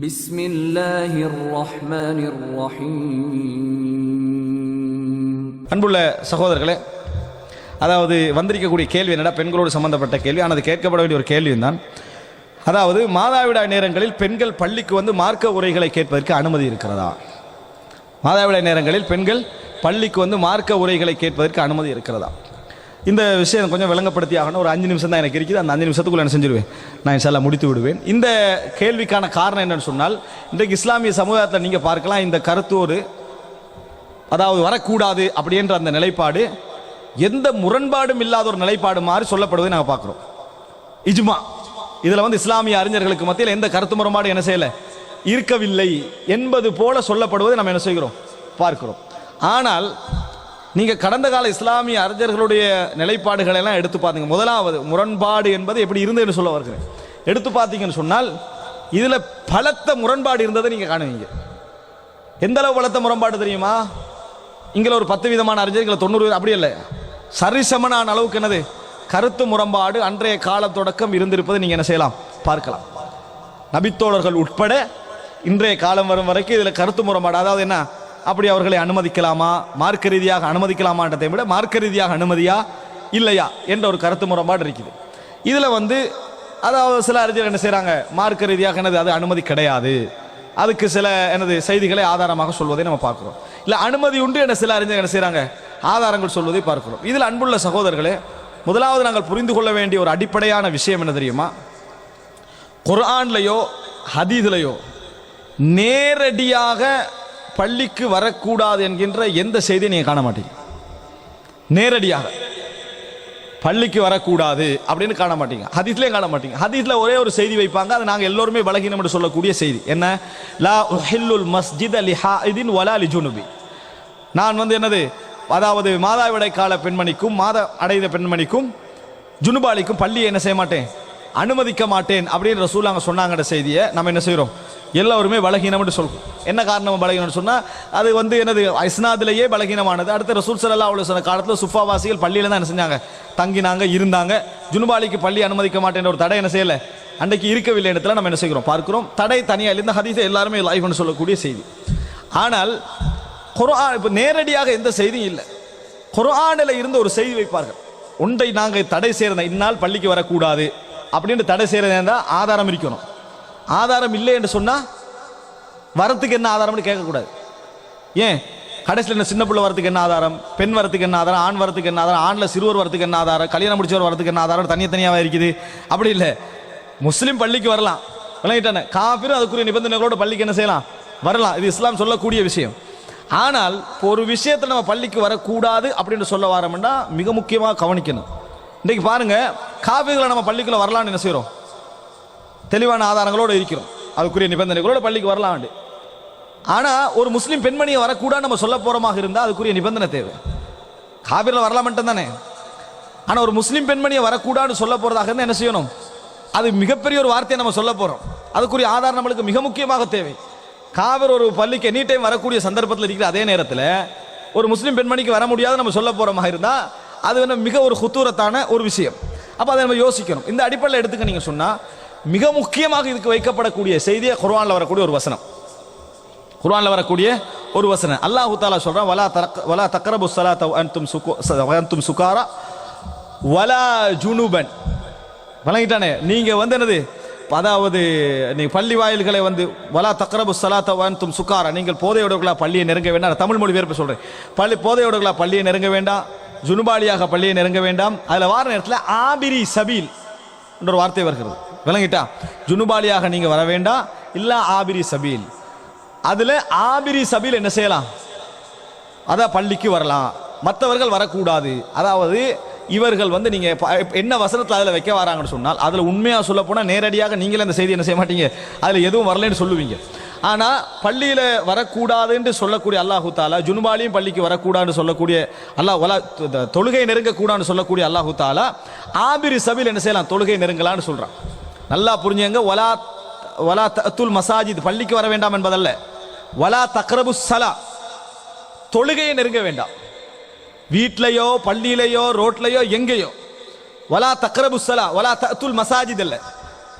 بسم الله الرحمن الرحيم அன்புள்ள சகோதரர்களே அதாவது வந்திருக்கக்கூடிய கேள்வி என்னடா பெண்களோடு சம்பந்தப்பட்ட கேள்வி ஆனால் அது கேட்கப்பட வேண்டிய ஒரு கேள்வியும் தான் அதாவது மாதாவிடாய் நேரங்களில் பெண்கள் பள்ளிக்கு வந்து மார்க்க உரைகளை கேட்பதற்கு அனுமதி இருக்கிறதா மாதாவிடாய் நேரங்களில் பெண்கள் பள்ளிக்கு வந்து மார்க்க உரைகளை கேட்பதற்கு அனுமதி இருக்கிறதா இந்த விஷயம் கொஞ்சம் விளங்கப்படுத்தி ஆகணும். ஒரு அஞ்சு நிமிஷம் தான் எனக்கு இருக்குது. அந்த அஞ்சு நிமிஷத்துக்குள்ள என்ன செஞ்சிருவேன் நான் இன்ஷால்லா முடித்து விடுவேன். இந்த கேள்விக்கான காரணம் என்னன்னு சொன்னால் இன்றைக்கு இஸ்லாமிய சமுதாயத்தில் நீங்கள் பார்க்கலாம் இந்த கருத்தோடு அதாவது வரக்கூடாது அப்படின்ற அந்த நிலைப்பாடு எந்த முரண்பாடும் இல்லாத ஒரு நிலைப்பாடு மாதிரி சொல்லப்படுவதை நாங்கள் பார்க்குறோம். இஜ்மா. இதில் வந்து இஸ்லாமிய அறிஞர்களுக்கு மத்தியில் எந்த கருத்து முரண்பாடும் என்ன செய்யலை? இருக்கவில்லை என்பது போல சொல்லப்படுவதை நம்ம என்ன செய்கிறோம்? பார்க்கிறோம். ஆனால் நீங்கள் கடந்த கால இஸ்லாமிய அறிஞர்களுடைய நிலைப்பாடுகளை எல்லாம் எடுத்து பார்த்தீங்க முதலாவது முரண்பாடு என்பது எப்படி இருந்ததுன்னு சொல்ல வருகிறேன். எடுத்து பார்த்தீங்கன்னு சொன்னால் இதில் பலத்த முரண்பாடு இருந்ததை நீங்கள் காணுவீங்க. எந்த அளவு பலத்த முரண்பாடு தெரியுமா? இங்கே ஒரு பத்து விதமான அறிஞர்களை தொண்ணூறு அப்படி இல்லை. சரிசமனான அளவுக்கு என்னது? கருத்து முரண்பாடு அன்றைய கால தொடக்கம் இருந்திருப்பதை நீங்கள் என்ன செய்யலாம்? பார்க்கலாம். நபித்தோழர்கள் உட்பட இன்றைய காலம் வரும் வரைக்கும் இதில் கருத்து முரண்பாடு. அதாவது என்ன? அப்படி அவர்களை அனுமதிக்கலாமா? மார்க்க ரீதியாக அனுமதிக்கலாமான்றதை விட மார்க்க ரீதியாக அனுமதியா? இல்லையா? என்ற ஒரு கருத்து முரண்பாடு இருக்குது. இதில் வந்து அதாவது சில அறிஞர்கள் என்ன செய்கிறாங்க மார்க்க ரீதியாக என்னது அது அனுமதி கிடையாது. அதுக்கு சில எனது செய்திகளை ஆதாரமாக சொல்வதை நம்ம பார்க்குறோம். இல்லை அனுமதி உண்டு என சில அறிஞர்கள் என்ன செய்கிறாங்க ஆதாரங்கள் சொல்வதை பார்க்கிறோம். இதில் அன்புள்ள சகோதரர்களே முதலாவது நாங்கள் புரிந்து கொள்ள வேண்டிய ஒரு அடிப்படையான விஷயம் என்ன தெரியுமா? குர்ஆன்லையோ ஹதீதுலையோ நேரடியாக பள்ளிக்கு வரக்கூடாது என்கின்ற எந்த செய்தியை நீங்கள் காண மாட்டீங்க. நேரடியாக. பள்ளிக்கு வரக்கூடாது அப்படின்னு காண மாட்டீங்க. ஹதீஸ்லேயும் காண மாட்டீங்க. ஹதீஸ்ல ஒரே ஒரு செய்தி வைப்பாங்க. அது நாங்கள் எல்லோருமே பலகீனம் என்று சொல்லக்கூடிய செய்தி. என்ன? லா ஹில்லுல் மஸ்ஜித் அலி ஹாஇதின் வலா அலி ஜுனுபி. நான் வந்து என்னது? அதாவது மாதாவிடை கால பெண்மணிக்கும் மாத அடைந்த பெண்மணிக்கும் ஜுனுபாலிக்கும் பள்ளியை என்ன செய்ய மாட்டேன்? அனுமதிக்க மாட்டேன் அப்படின்னு ரசூல் அங்கே சொன்னாங்கன்ற செய்தியை நம்ம என்ன செய்கிறோம் எல்லோருமே பலகீனம்னு சொல்றோம். என்ன காரணம் பலகீனம்னு சொன்னால் அது வந்து என்னது ஐஸ்னாதிலேயே பலகீனமானது. அடுத்த ரசூல் சல்லா அவ்வளோ சொன்ன காலத்தில் சுஃபாவாசிகள் பள்ளியில் தான் என்ன செஞ்சாங்க? தங்கினாங்க இருந்தாங்க. ஜுனுபாலிக்கு பள்ளி அனுமதிக்க மாட்டேன்ற ஒரு தடை என்ன செய்யலை? அன்றைக்கு இருக்கவில்லை இடத்துல நம்ம என்ன செய்கிறோம்? பார்க்கிறோம். தடை தனியாக இந்த ஹதீஸை எல்லாருமே லைஃப்னு சொல்லக்கூடிய செய்தி. ஆனால் குரான் இப்போ நேரடியாக எந்த செய்தியும் இல்லை. குரானில் இருந்து ஒரு செய்தி வைப்பார்கள். ஒன்றை நாங்கள் தடை செய்கிறத இந்நாள் பள்ளிக்கு வரக்கூடாது. அப்படின்னு தடை செய்கிறதா இருந்தால் ஆதாரம் இருக்கணும். ஆதாரம் இல்லை என்று சொன்னால் வரத்துக்கு என்ன ஆதாரம்னு கேட்கக்கூடாது. ஏன்? கடைசியில் என்ன சின்ன பிள்ளை வரத்துக்கு என்ன ஆதாரம்? பெண் வரத்துக்கு என்ன ஆதாரம்? ஆண் வரத்துக்கு என்ன ஆதாரம்? ஆணில் சிறுவர் வரத்துக்கு என்ன ஆதாரம்? கல்யாணம் முடிச்சவர் வரத்துக்கு என்ன ஆதாரம்? தனித்தனியாக இருக்குது. அப்படி இல்லை. முஸ்லீம் பள்ளிக்கு வரலாம். விளங்கிட்டானே. காபிரும் அதுக்குரிய நிபந்தனைகளோட பள்ளிக்கு என்ன செய்யலாம்? வரலாம். இது இஸ்லாம் சொல்லக்கூடிய விஷயம். ஆனால் ஒரு விஷயத்தை நம்ம பள்ளிக்கு வரக்கூடாது அப்படின்னு சொல்ல வரோம்னா மிக முக்கியமாக கவனிக்கணும். இன்றைக்கு பாருங்க காபிர்களை நம்ம பள்ளிக்குள்ளே வரலாம்னு என்ன செய்கிறோம் தெளிவான ஆதாரங்களோடு இருக்கிறோம். அதுக்குரிய நிபந்தனைகளோட பள்ளிக்கு வரலாம் ஆனால் ஒரு முஸ்லீம் பெண்மணியை வரக்கூடாது நம்ம சொல்ல போகிறோமாக இருந்தால் அதுக்குரிய நிபந்தனை தேவை. காபிரில் வரலாம் மட்டும் தானே ஆனால் ஒரு முஸ்லீம் பெண்மணியை வரக்கூடாதுன்னு சொல்ல போகிறதாக இருந்தால் என்ன செய்யணும்? அது மிகப்பெரிய ஒரு வார்த்தையை நம்ம சொல்ல போகிறோம் அதுக்குரிய ஆதாரம் நம்மளுக்கு மிக முக்கியமாக தேவை. காவிரி ஒரு பள்ளிக்கு எனி டைம் வரக்கூடிய சந்தர்ப்பத்தில் இருக்கிற அதே நேரத்தில் ஒரு முஸ்லீம் பெண்மணிக்கு வர முடியாது நம்ம சொல்ல போகிறோமாக இருந்தால் அது என்ன மிக ஒரு குத்தூரத்தான ஒரு விஷயம். அப்போ அதை நம்ம யோசிக்கணும். இந்த அடிப்படையில் எடுத்துக்க நீங்கள் சொன்னால் மிக முக்கியமாக இதுக்கு வைக்கப்படக்கூடிய செய்தியை குர்வானில் வரக்கூடிய ஒரு வசனம். குர்வானில் வரக்கூடிய ஒரு வசனம். அல்லாஹு தாலா சொல்கிறான் வலா தரக் வலா தக்கரபு சலாத்த அன்தும் சுகோ அன்தும் சுகாரா வலா ஜுனுபன். வழங்கிட்டானே நீங்கள் வந்து என்னது? அதாவது நீ பள்ளி வாயில்களை வந்து வலா தக்கரபு சலாத்த அன்தும் சுகாரா. நீங்கள் போதையோடுகளா பள்ளியை நெருங்க வேண்டாம். தமிழ் மொழி சொல்கிறேன் பள்ளி போதையோடுகளா பள்ளியை நெருங்க வேண்டாம். ஜுனுபாலியாக பள்ளியை நெருங்க வேண்டாம். அதில் வார நேரத்தில் ஆபிரி சபீல் என்ற ஒரு வார்த்தை வருகிறது. விளங்கிட்டா? ஜுனுபாலியாக நீங்கள் வர வேண்டாம் இல்லை ஆபிரி சபீல். அதில் ஆபிரி சபீல் என்ன செய்யலாம்? அதான் பள்ளிக்கு வரலாம். மற்றவர்கள் வரக்கூடாது. அதாவது இவர்கள் வந்து நீங்க ப- என்ன வசனத்தில் அதில் வைக்க வராங்கன்னு சொன்னால் அதில் உண்மையாக சொல்ல போனால் நேரடியாக நீங்களே அந்த செய்தி என்ன செய்ய மாட்டீங்க. அதில் எதுவும் வரலைன்னு சொல்லுவீங்க. ஆனால் பள்ளியில் வரக்கூடாதுன்னு சொல்லக்கூடிய அல்லாஹு தாலா ஜுனுபாலியும் பள்ளிக்கு வரக்கூடாதுன்னு சொல்லக்கூடிய அல்லாஹ் ஒலா தொழுகை நெருங்கக்கூடாதுன்னு சொல்லக்கூடிய அல்லாஹு தாலா ஆபிரி சபில் என்ன செய்யலாம்? தொழுகை நெருங்கலான்னு சொல்கிறான் நல்லா புரிஞ்சுங்க. வலா வலா தத்துல் மசாஜித் பள்ளிக்கு வர வேண்டாம் என்பதல்ல. வலா தக்ரபு சலா தொழுகையை நெருங்க வேண்டாம். வீட்லையோ பள்ளியிலையோ ரோட்லையோ எங்கேயோ. வலா தக்ரபு சலா வலா தத்துல் மசாஜித் அல்ல.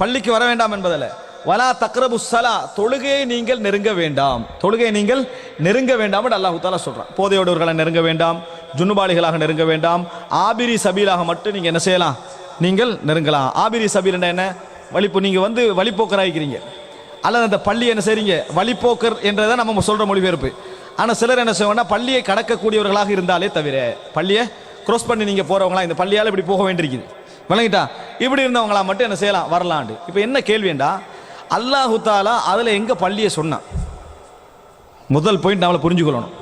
பள்ளிக்கு வர வேண்டாம் என்பதல்ல. வலா தக்ரபு சலா தொழுகையை நீங்கள் நெருங்க வேண்டாம். தொழுகையை நீங்கள் நெருங்க வேண்டாம் என்று அல்லாஹு தாலா சொல்கிறான் போதையோடவர்களை நெருங்க வேண்டாம். ஜுன்னுபாலிகளாக நெருங்க வேண்டாம். ஆபிரி சபீலாக மட்டும் நீங்கள் என்ன செய்யலாம்? நீங்கள் நெருங்கலாம். ஆபிரி சபீல் என்ன? வழிப்பு நீங்கள் வந்து வழிப்போக்கராயிருக்கிறீங்க அல்லது அந்த பள்ளி என்ன செய்றீங்க? வழிப்போக்கர் என்றதை நம்ம சொல்கிற மொழிபெயர்ப்பு. ஆனால் சிலர் என்ன செய்வாங்கன்னா பள்ளியை கடக்கக்கூடியவர்களாக இருந்தாலே தவிர பள்ளியை க்ரோஸ் பண்ணி நீங்கள் போகிறவங்களா இந்த பள்ளியால் இப்படி போக வேண்டியிருக்குது. விளங்கிட்டா? இப்படி இருந்தவங்களா மட்டும் என்ன செய்யலாம்? வரலாண்டு. இப்போ என்ன கேள்விண்டா? அல்லாஹு தாலா அதில் எங்கே பள்ளியை சொன்னான். முதல் பாயிண்ட் நம்மளை புரிஞ்சுக்கொள்ளணும்.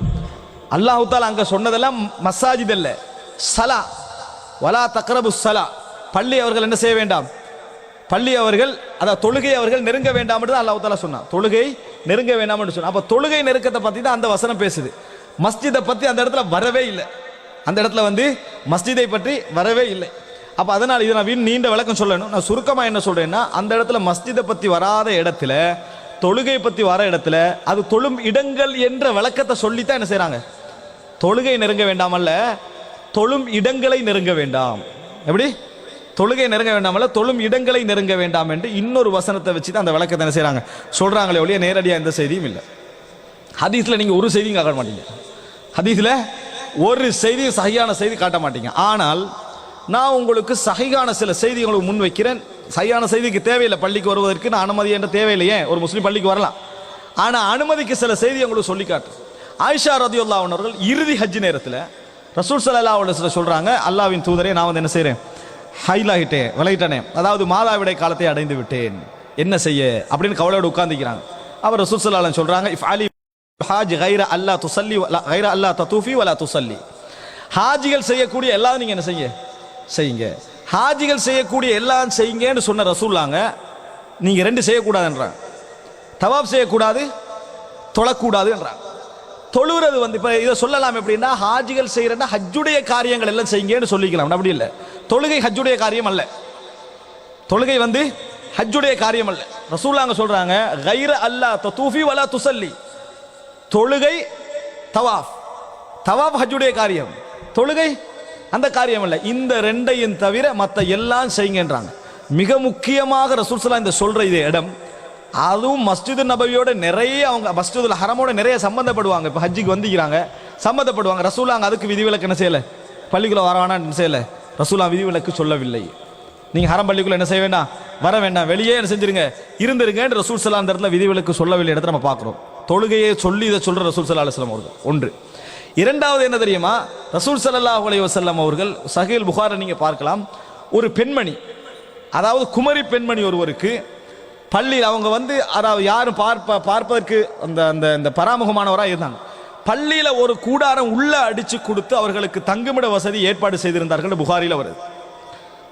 அல்லாஹு தாலா அங்கே சொன்னதெல்லாம் மசாஜித் அல்ல சலா. வலா தக்ரபு சலா. பள்ளி அவர்கள் என்ன செய்ய வேண்டாம்? பள்ளி அவர்கள் அதாவது தொழுகை அவர்கள் நெருங்க வேண்டாம் தான் அல்லாஹ் தாலா சொன்னான். தொழுகை நெருங்க வேண்டாம் என்று சொன்னான். அப்ப தொழுகை நெருக்கத்தை பத்தி தான் அந்த வசனம் பேசுது. மஸ்ஜிதை பத்தி அந்த இடத்துல வரவே இல்லை. அந்த இடத்துல வந்து மஸ்ஜிதை பற்றி வரவே இல்லை. அப்ப அதனால் இதை நான் வீண் நீண்ட விளக்கம் சொல்லணும். நான் சுருக்கமா என்ன சொல்றேன்னா அந்த இடத்துல மஸ்ஜிதை பத்தி வராத இடத்துல தொழுகை பத்தி வர இடத்துல அது தொழும் இடங்கள் என்ற விளக்கத்தை சொல்லித்தான் என்ன செய்கிறாங்க தொழுகை நெருங்க வேண்டாம் அல்ல தொழும் இடங்களை நெருங்க வேண்டாம். எப்படி? தொழுகை நெருங்க வேண்டாமல்ல தொழும் இடங்களை நெருங்க வேண்டாம் என்று இன்னொரு வசனத்தை வச்சு தான் அந்த விளக்கத்தை என்ன செய்கிறாங்க சொல்கிறாங்களே ஒழிய நேரடியாக எந்த செய்தியும் இல்லை. ஹதீஸில் நீங்கள் ஒரு செய்தியும் காட்ட மாட்டீங்க. ஹதீஸில் ஒரு செய்தியும் சகையான செய்தி காட்ட மாட்டீங்க. ஆனால் நான் உங்களுக்கு சகையான சில செய்தி உங்களுக்கு முன் வைக்கிறேன். சரியான செய்திக்கு தேவையில்லை பள்ளிக்கு வருவதற்கு நான் அனுமதி என்ற தேவையில்லையே. ஒரு முஸ்லீம் பள்ளிக்கு வரலாம். ஆனால் அனுமதிக்கு சில செய்தி உங்களுக்கு சொல்லி காட்டுறேன் ஆயிஷா ரதியுல்லா அவர்கள் இறுதி ஹஜ் நேரத்தில் ரசூல் சல்லா சொல்கிறாங்க அல்லாவின் தூதரே நான் வந்து என்ன செய்கிறேன் செய்றேன் ஹைலாகிட்டேன் விளையிட்டனே. அதாவது மாதாவிடை காலத்தை அடைந்து விட்டேன். என்ன செய்ய? அப்படின்னு கவலையோடு உட்காந்துக்கிறாங்க அவர் ரசூல் சொல்கிறாங்க இஃப் அலி ஹாஜ் கைர அல்லா துசல்லி கைர அல்லா தூஃபி வலா துசல்லி ஹாஜிகள் செய்யக்கூடிய எல்லாம் நீங்கள் என்ன செய்ய? செய்யுங்க. ஹாஜிகள் செய்யக்கூடிய எல்லாம் செய்யுங்கன்னு சொன்ன ரசூல்லாங்க நீங்கள் ரெண்டு செய்யக்கூடாதுன்றாங்க. தவாப் செய்யக்கூடாது தொழக்கூடாதுன்றாங்க. தொழுகிறது வந்து இப்போ இதை சொல்லலாம் எப்படின்னா ஹாஜிகள் செய்கிறன்னா ஹஜ்ஜுடைய காரியங்கள் எல்லாம் செய்யுங்கன்னு சொல்லிக்கலாம். அப்படி இல்லை. தொழுகை ஹஜ்ஜுடைய காரியம் அல்ல. தொழுகை வந்து ஹஜ்ஜுடைய காரியம் அல்ல. ரசூலாங்க சொல்றாங்க கைர அல்லா தூஃபி வலா துசல்லி. தொழுகை தவாஃப். தவாஃப் ஹஜ்ஜுடைய காரியம். தொழுகை அந்த காரியம் அல்ல. இந்த ரெண்டையும் தவிர மற்ற எல்லாம் செய்யுங்கன்றாங்க. மிக முக்கியமாக ரசூல்சலா இந்த சொல்ற இது இடம். அதுவும் மஸ்ஜிது நபவியோட நிறைய அவங்க மஸ்ஜிதுல் ஹரமோட நிறைய சம்மந்தப்படுவாங்க இப்போ ஹஜ்ஜிக்கு வந்துக்கிறாங்க சம்பந்தப்படுவாங்க. ரசூலாங்க அதுக்கு விதிவிலக்கு என்ன செய்யலை? பள்ளிக்குள்ள வர வேணாம் என்ன செய்யலை? ரசூலா விதிவிலக்கு சொல்லவில்லை. நீங்க ஹரம் பள்ளிக்குள்ள என்ன செய்ய வேண்டாம்? வர வேண்டாம். வெளியே என்ன செஞ்சிருங்க? இருந்திருங்க ரசூல் சல்லா அந்த இடத்துல விதிவிலக்கு சொல்லவில்லை இடத்துல நம்ம பார்க்குறோம். தொழுகையை சொல்லி இதை சொல்ற ரசூல் சல்லா அலுவலம் அவர்கள். ஒன்று. இரண்டாவது என்ன தெரியுமா? ரசூல் சல்லல்லாஹு அலைஹி வசல்லம் அவர்கள் சஹீல் புகாரை நீங்க பார்க்கலாம். ஒரு பெண்மணி அதாவது குமரி பெண்மணி ஒருவருக்கு பள்ளியில் அவங்க வந்து அதாவது யாரும் பார்ப்ப பார்ப்பதற்கு அந்த அந்த இந்த பராமுகமானவராக இருந்தாங்க. பள்ளியில ஒரு கூடாரம் உள்ள அடிச்சு கொடுத்து அவர்களுக்கு தங்குமிட வசதி ஏற்பாடு செய்திருந்தார்கள் புகாரில் வருது.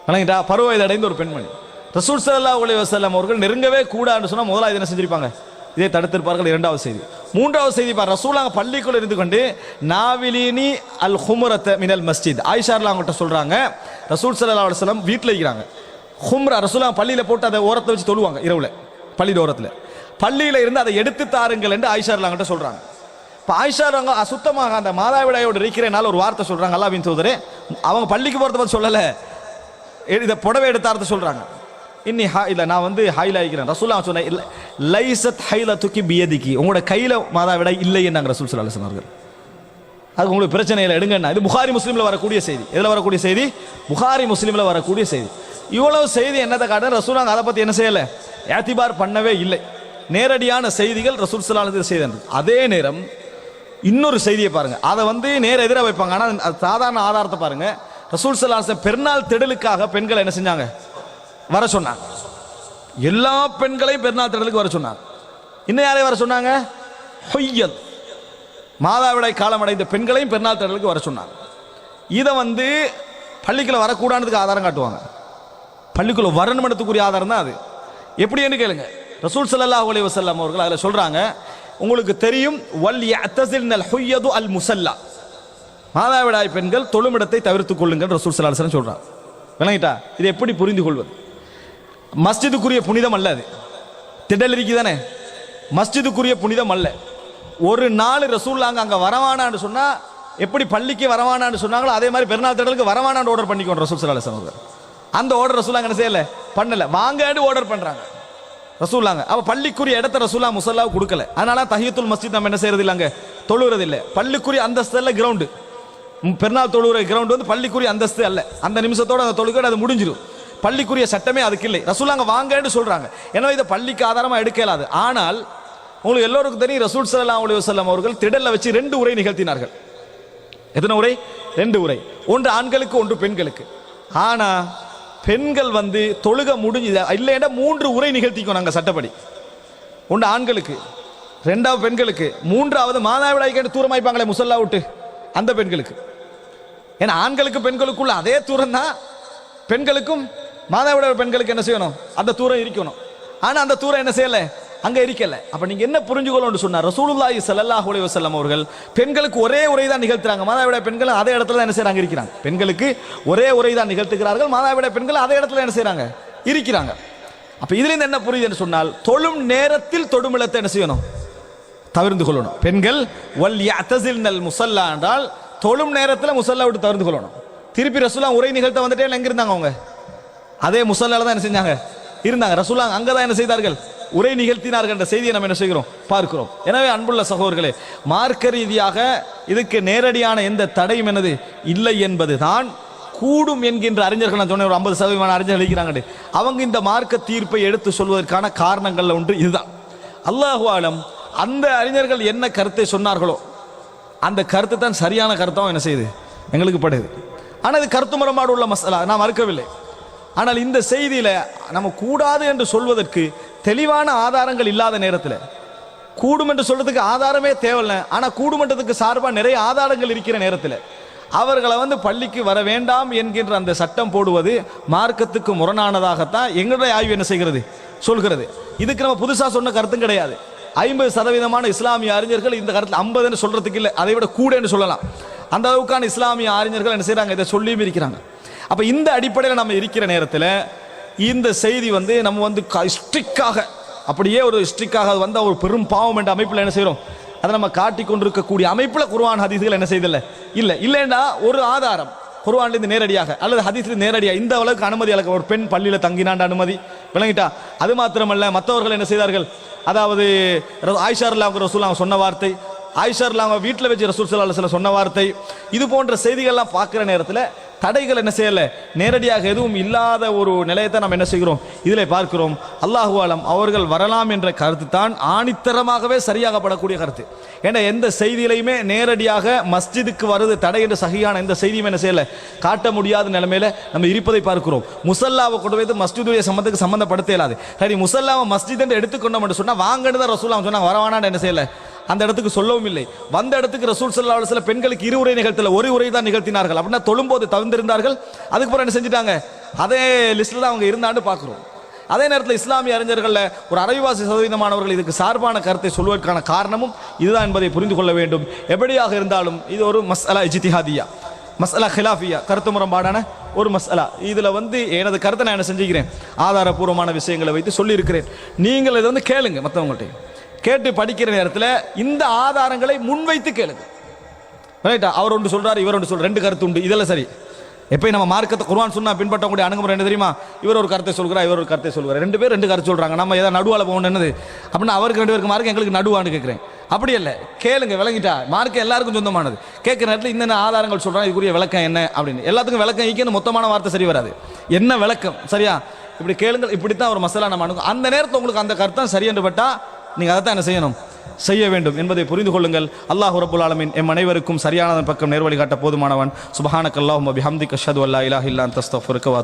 வணங்கிட்டா பருவ வயது அடைந்த ஒரு பெண்மணி. ரசூல் சல்லா அலைஹி வசல்லாம் அவர்கள் நெருங்கவே கூடாதுன்னு சொன்னால் முதலாவது என்ன செஞ்சிருப்பாங்க? இதை தடுத்திருப்பார்கள். இரண்டாவது செய்தி. மூன்றாவது செய்தி பார். ரசூலாங்க பள்ளிக்குள்ள இருந்து கொண்டு நாவிலினி அல் ஹுமரத் மினல் மஸ்ஜித். ஆயிஷார்லா அவங்கள்ட்ட சொல்கிறாங்க ரசூல் சல்லா அலுவலம் வீட்டில் இருக்கிறாங்க. ஹும்ரா ரசூலாங்க பள்ளியில் போட்டு அதை ஓரத்தை வச்சு தொழுவாங்க இரவில் பள்ளியில் ஓரத்தில். பள்ளியில் இருந்து அதை எடுத்து தாருங்கள் என்று ஆயிஷார்லாங்கிட்ட சொல்கிறாங்க சொல்றாங்க இப்போ ஆயிஷாரங்க அசுத்தமாக அந்த மாதாவிடாயோடு இருக்கிறேனால ஒரு வார்த்தை சொல்றாங்க. அல்லாவின் தூதரே அவங்க பள்ளிக்கு போகிறத பற்றி சொல்லலை. இதை புடவை எடுத்தார்த்த சொல்கிறாங்க இன்னி ஹா இல்லை நான் வந்து ஹைல ஆகிக்கிறேன். ரசூலா சொன்னேன் இல்லை லைசத் ஹைல தூக்கி பியதிக்கு. உங்களோட கையில் மாதாவிடா இல்லை நாங்கள் ரசூல் சல்லா சொன்னார்கள். அது உங்களுக்கு பிரச்சனை இல்லை எடுங்கண்ணா இது புகாரி முஸ்லீமில் வரக்கூடிய செய்தி. எதில் வரக்கூடிய செய்தி? புகாரி முஸ்லீமில் வரக்கூடிய செய்தி. இவ்வளவு செய்தி என்னத்தை காட்ட ரசூலாங்க அதை பற்றி என்ன செய்யலை? ஏத்திபார் பண்ணவே இல்லை. நேரடியான செய்திகள் ரசூல் சலாலத்தில் செய்தது அதே நேரம் இன்னொரு செய்தியை பாருங்க. அதை வந்து நேர எதிராக வைப்பாங்க. ஆனால் அது சாதாரண ஆதாரத்தை பாருங்க. ரசூல் சலாஹ் பெருநாள் திடலுக்காக பெண்களை என்ன செஞ்சாங்க? வர சொன்னாங்க. எல்லா பெண்களையும் பெருநாள் திடலுக்கு வர சொன்னாங்க. இன்னும் யாரையும் வர சொன்னாங்க? ஹொய்யல் மாதாவிடாய் காலம் அடைந்த பெண்களையும் பெருநாள் திடலுக்கு வர சொன்னாங்க. இதை வந்து பள்ளிக்குள்ளே வரக்கூடாதுக்கு ஆதாரம் காட்டுவாங்க. பள்ளிக்குள்ள வரணுமனத்துக்குரிய ஆதாரம் தான் அது. எப்படின்னு கேளுங்க. ரசூல் ஸல்லல்லாஹு அலி வசல்லாம் அவர்கள் அதில் சொல்கிறாங்க உங்களுக்கு தெரியும் வல் யஅ்தஸில்னல் ஹுய்யது அல் முசல்லா. மாதாவிடாய் பெண்கள் தொழுமிடத்தை தவிர்த்துக் கொள்ளுங்கள் ரசூல் சலாசன் அலைஹி விளங்கிட்டா? இது எப்படி புரிந்து கொள்வது மஸ்ஜிதுக்குரிய புனிதம் அல்ல அது. திடல் தானே மஸ்ஜிதுக்குரிய புனிதம் அல்ல. ஒரு நாள் ரசூல்லாங்க அங்க வரவானான்னு சொன்னா எப்படி பள்ளிக்கு வரவானான்னு சொன்னாங்களோ அதே மாதிரி பெருநாள் திடலுக்கு வரவானான்னு ஆர்டர் பண்ணிக்கோங்க ரசூல் சலாசன் அலைஹி அந்த ஆர்டர் ரசூலாங்க என்ன செய்யல? பண்ணல. வாங்கன்னு ஆர்டர் பண்றாங்க. ரசூலாங்க அவ பள்ளிக்குரிய இடத்த ரசூல்லா முசல்லா கொடுக்கல. அதனால தஹியத்துல் மஸ்ஜித் நம்ம என்ன செய்யறது இல்லைங்க தொழுகிறது இல்லை பள்ளிக்குரிய அந்தஸ்து அல்ல கிரவுண்டு பெருநாள் தொழுகிற கிரவுண்ட் வந்து பள்ளிக்குரிய அந்தஸ்து அல்ல. அந்த நிமிஷத்தோட அந்த தொழுகை அது முடிஞ்சிடும் பள்ளிக்குரிய சட்டமே அதுக்கு இல்லை. ரசூலாங்க வாங்கன்னு சொல்றாங்க. ஏன்னா இதை பள்ளிக்கு ஆதாரமா எடுக்க இயலாது. ஆனால் உங்களுக்கு எல்லோருக்கும் தெரியும் ரசூல் சல்லா அலி வசல்லாம் அவர்கள் திடல்ல வச்சு ரெண்டு உரை நிகழ்த்தினார்கள். எத்தனை உரை? ரெண்டு உரை. ஒன்று ஆண்களுக்கு ஒன்று பெண்களுக்கு. ஆனா பெண்கள் வந்து தொழுக முடிஞ்சு இல்லைன்னா மூன்று உரை நிகழ்த்திக்கும் நாங்கள் சட்டப்படி. ஒன்று ஆண்களுக்கு ரெண்டாவது பெண்களுக்கு மூன்றாவது மாதாவிடாய்க்கு தூரமாய்ப்பாங்களே முசல்லா விட்டு அந்த பெண்களுக்கு. ஏன்னா ஆண்களுக்கு பெண்களுக்குள்ள அதே தூரம் தான் பெண்களுக்கும் மாதாவிடாய் பெண்களுக்கு என்ன செய்யணும்? அந்த தூரம் இருக்கணும். ஆனால் அந்த தூரம் என்ன செய்யலை? அங்க இருக்கல. அப்ப நீங்க என்ன புரிஞ்சுக்கணும்னு சொன்னார் ரசூலுல்லாஹி ஸல்லல்லாஹு அலைஹி வஸல்லம் அவர்கள் பெண்களுக்கு ஒரே உரை தான் நிகழ்த்துறாங்க. மாதாவிட பெண்கள் அதே இடத்துல தான் என்ன செய்றாங்க? இருக்கிறாங்க. பெண்களுக்கு ஒரே உரை தான் நிகழ்த்துகிறார்கள். மாதாவிட பெண்கள் அதே இடத்துல என்ன செய்றாங்க? இருக்கிறாங்க. அப்ப இதுல என்ன புரியுதுன்னு சொன்னால் தொழும் நேரத்தில் தொடுமிளத்தை என்ன செய்யணும்? தவிர்ந்து கொள்ளணும். பெண்கள் வல் அத்தசின்னல் முசல்லா என்றால் தொழும் நேரத்தில் முசல்லா விட்டு தவிர்த்து கொள்ளணும். திருப்பி ரசூலா உரை நிகழ்த்த வந்துட்டே எங்க இருந்தாங்க அவங்க? அதே முசல்லால தான் என்ன செஞ்சாங்க? இருந்தாங்க. ரசூலா அங்கே தான் என்ன செய்தார்கள்? உரை நிகழ்த்தினார்கள் என்ற செய்தியை நம்ம என்ன செய்கிறோம்? பார்க்கிறோம். எனவே அன்புள்ள சகோதரர்களே மார்க்க ரீதியாக இதுக்கு நேரடியான எந்த தடையும் எனது இல்லை என்பது தான் கூடும் என்கின்ற அறிஞர்கள் நான் சொன்னேன் ஒரு ஐம்பது சதவீதமான அறிஞர்கள் இருக்கிறாங்க அவங்க இந்த மார்க்க தீர்ப்பை எடுத்து சொல்வதற்கான காரணங்கள்ல ஒன்று இதுதான். அல்லாஹு ஆலம் அந்த அறிஞர்கள் என்ன கருத்தை சொன்னார்களோ அந்த கருத்து தான் சரியான கருத்தாவும் என்ன செய்யுது? எங்களுக்கு படுது. ஆனால் இது கருத்து முரண்பாடு உள்ள மசாலா நான் மறுக்கவில்லை. ஆனால் இந்த செய்தியில் நம்ம கூடாது என்று சொல்வதற்கு தெளிவான ஆதாரங்கள் இல்லாத நேரத்தில். கூடும் என்று சொல்றதுக்கு ஆதாரமே தேவையில்லை. ஆனால் கூடுமன்றத்துக்கு சார்பாக நிறைய ஆதாரங்கள் இருக்கிற நேரத்தில். அவர்களை வந்து பள்ளிக்கு வர வேண்டாம் என்கின்ற அந்த சட்டம் போடுவது மார்க்கத்துக்கு முரணானதாகத்தான் எங்களுடைய ஆய்வு என்ன செய்கிறது? சொல்கிறது. இதுக்கு நம்ம புதுசாக சொன்ன கருத்தும் கிடையாது. ஐம்பது சதவீதமான இஸ்லாமிய அறிஞர்கள் இந்த கருத்தில் ஐம்பதுன்னு சொல்றதுக்கு இல்லை. அதை விட கூடன்னு சொல்லலாம். அந்த அளவுக்கான இஸ்லாமிய அறிஞர்கள் என்ன செய்கிறாங்க இதை சொல்லியும் இருக்கிறாங்க. அப்போ இந்த அடிப்படையில் நம்ம இருக்கிற நேரத்தில் இந்த செய்தி வந்து நம்ம வந்து ஸ்ட்ரிக்காக அப்படியே ஒரு ஸ்ட்ரிக்காக வந்து ஒரு பெரும் பாவம் என்ற அமைப்பில் என்ன செய்கிறோம் அதை நம்ம காட்டிக் கொண்டிருக்கக்கூடிய அமைப்பில் குருவான் ஹதீஸ்கள் என்ன செய்தில்லை? இல்லை. இல்லைன்னா ஒரு ஆதாரம் குர்ஆன்லேருந்து நேரடியாக அல்லது ஹதீஸ்லேருந்து நேரடியாக இந்த அளவுக்கு அனுமதி அளக்க ஒரு பெண் பள்ளியில் தங்கினாண்ட அனுமதி விளங்கிட்டா அது மாத்திரமல்ல மற்றவர்கள் என்ன செய்தார்கள்? அதாவது ர- அவங்க ரசூல் அவங்க சொன்ன வார்த்தை ஆயிஷா அவங்க வீட்டில் வச்சு ரசூல் சல்லா சொன்ன வார்த்தை இது போன்ற செய்திகள்லாம் பார்க்குற நேரத்தில் தடைகள் என்ன செய்யல? நேரடியாக எதுவும் இல்லாத ஒரு நிலையத்தை நம்ம என்ன செய்கிறோம்? இதில் பார்க்கிறோம். அல்லாஹு ஆலம் அவர்கள் வரலாம் என்ற கருத்து தான் ஆணித்தரமாகவே சரியாகப்படக்கூடிய கருத்து. ஏன்னா எந்த செய்தியிலையுமே நேரடியாக மஸ்ஜிதுக்கு வருது தடை என்று சகியான எந்த செய்தியும் என்ன செய்யல? காட்ட முடியாத நிலைமையில நம்ம இருப்பதை பார்க்கிறோம். முசல்லாவை கொண்டு வந்து மஸ்ஜிதுடைய சம்பந்தத்துக்கு சம்பந்தப்படுத்த இயலாது சரி முசல்லாவை மஸ்ஜித் என்று எடுத்துக்கொண்டோம் என்று சொன்னால் வாங்கன்னு தான் ரசூலாம் சொன்னாங்க. வரவானான்னு என்ன செய்யல? அந்த இடத்துக்கு சொல்லவும் இல்லை. வந்த இடத்துக்கு ரசூல் சல்லா சில பெண்களுக்கு இரு உரை நிகழ்த்தல ஒரு உரை தான் நிகழ்த்தினார்கள். அப்படின்னா தொழும்போது தவிர்ந்திருந்தார்கள். அதுக்கப்புறம் என்ன செஞ்சிட்டாங்க? அதே லிஸ்ட்டில் தான் அவங்க இருந்தாண்டு பார்க்குறோம். அதே நேரத்தில் இஸ்லாமிய அறிஞர்களில் ஒரு அரைவாசி சதவீதமானவர்கள் இதுக்கு சார்பான கருத்தை சொல்வதற்கான காரணமும் இதுதான் என்பதை புரிந்து கொள்ள வேண்டும். எப்படியாக இருந்தாலும் இது ஒரு மஸ்அலா இஜித்திஹாதியா மஸ்அலா ஹிலாஃபியா கருத்து முரம்பாடான ஒரு மசாலா. இதில் வந்து எனது கருத்தை நான் என்ன செஞ்சுக்கிறேன்? ஆதாரபூர்வமான விஷயங்களை வைத்து சொல்லியிருக்கிறேன். நீங்கள் இதை வந்து கேளுங்க மற்றவங்கள்ட்ட கேட்டு படிக்கிற நேரத்தில் இந்த ஆதாரங்களை முன்வைத்து கேளுங்க. ரைட்டா அவர் ஒன்று சொல்றாரு இவர் ஒன்று சொல்ற ரெண்டு கருத்து உண்டு. இதெல்லாம் சரி. எப்பயும் நம்ம மார்க்கத்தை குர்ஆன் சொன்னா பின்பற்றக்கூடிய அணுகுமுறை என்ன தெரியுமா? இவர் ஒரு கருத்தை சொல்கிறார் இவர் ஒரு கருத்தை சொல்கிறார். ரெண்டு பேர் ரெண்டு கருத்து சொல்றாங்க. நம்ம ஏதாவது நடுவால் போகணும் என்னது? அப்படின்னா அவருக்கு ரெண்டு பேருக்கு மார்க் எங்களுக்கு நடுவான்னு கேட்குறேன். அப்படி இல்லை கேளுங்க விளங்கிட்டா. மார்க் எல்லாருக்கும் சொந்தமானது. கேட்குற நேரத்தில் இந்த ஆதாரங்கள் சொல்கிறாங்க இதுக்குரிய விளக்கம் என்ன அப்படின்னு. எல்லாத்துக்கும் விளக்கம் ஈக்கன்னு மொத்தமான வார்த்தை சரி வராது. என்ன விளக்கம்? சரியா? இப்படி கேளுங்கள் இப்படித்தான் ஒரு மசாலா நம்ம அணுகும். அந்த நேரத்தில் உங்களுக்கு அந்த கருத்தம் சரி என்று பட்டால் நீங்கள் அதை தான் என்ன செய்யணும்? செய்ய வேண்டும் என்பதை புரிந்து கொள்ளுங்கள். அல்லாஹ் ரபுல் ஆலமின் எம் அனைவருக்கும் சரியானதன் பக்கம் நேர்வழி காட்ட போதுமானவன். சுபஹானக்கல்லாஹும் பிஹம்திக கஷது அல்லா இலாஹ் இல்லான் அன்த அஸ்தக்ஃபிருக்க